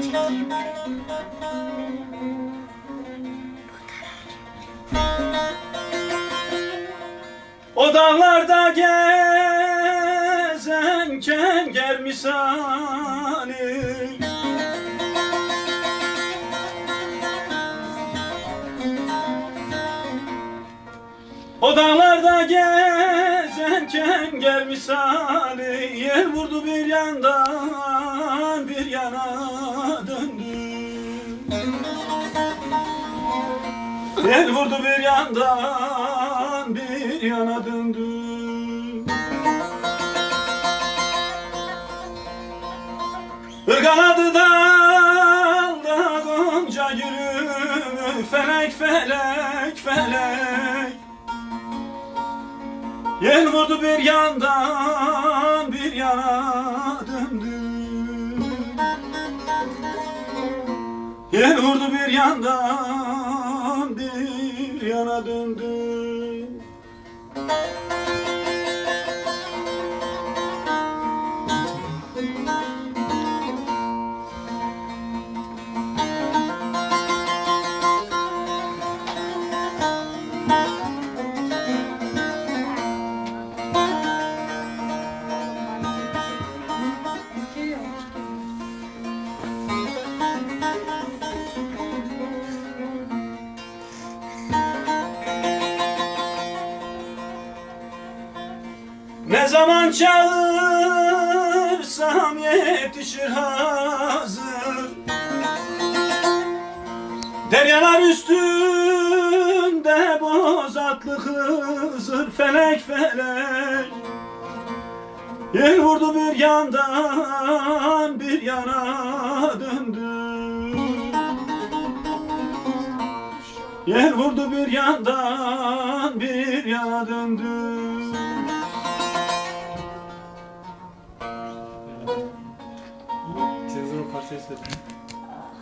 O dağlarda gezen kenger misali. O dağlarda gezen kenger misali. Yer vurdu bir yandan Yer vurdu bir yandan bir yana döndü. Irgaladı dalda gonca gülümü Felek felek felek. Yel vurdu bir yandan bir yana döndü. Yel vurdu bir yandan bir yana döndü Ne zaman çağırsam yetişir hazır. Deryalar üstünde boz atlı Hızır Felek felek. Yer vurdu bir yandan bir yana döndü. Yer vurdu bir yandan bir yana döndü is the